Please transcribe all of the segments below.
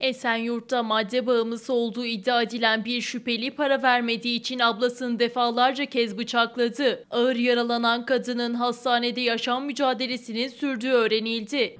Esenyurt'ta madde bağımlısı olduğu iddia edilen bir şüpheli para vermediği için ablasını defalarca kez bıçakladı. Ağır yaralanan kadının hastanede yaşam mücadelesinin sürdüğü öğrenildi.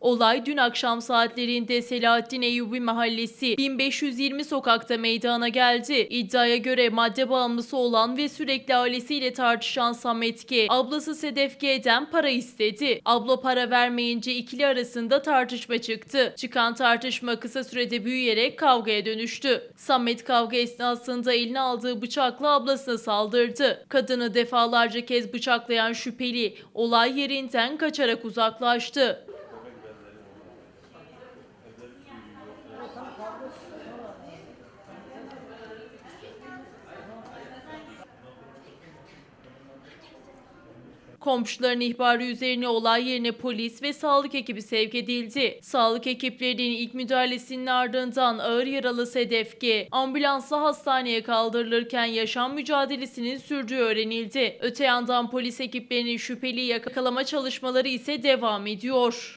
Olay dün akşam saatlerinde Selahattin Eyyubi Mahallesi 1520 sokakta meydana geldi. İddiaya göre madde bağımlısı olan ve sürekli ailesiyle tartışan Samet G. ablası Sedef G'den para istedi. Abla para vermeyince ikili arasında tartışma çıktı. Çıkan tartışma kısa sürede büyüyerek kavgaya dönüştü. Samet kavga esnasında eline aldığı bıçakla ablasına saldırdı. Kadını defalarca kez bıçaklayan şüpheli olay yerinden kaçarak uzaklaştı. Komşuların ihbarı üzerine olay yerine polis ve sağlık ekibi sevk edildi. Sağlık ekiplerinin ilk müdahalesinin ardından ağır yaralı Sedef G. ambulansla hastaneye kaldırılırken yaşam mücadelesinin sürdüğü öğrenildi. Öte yandan polis ekiplerinin şüpheliyi yakalama çalışmaları ise devam ediyor.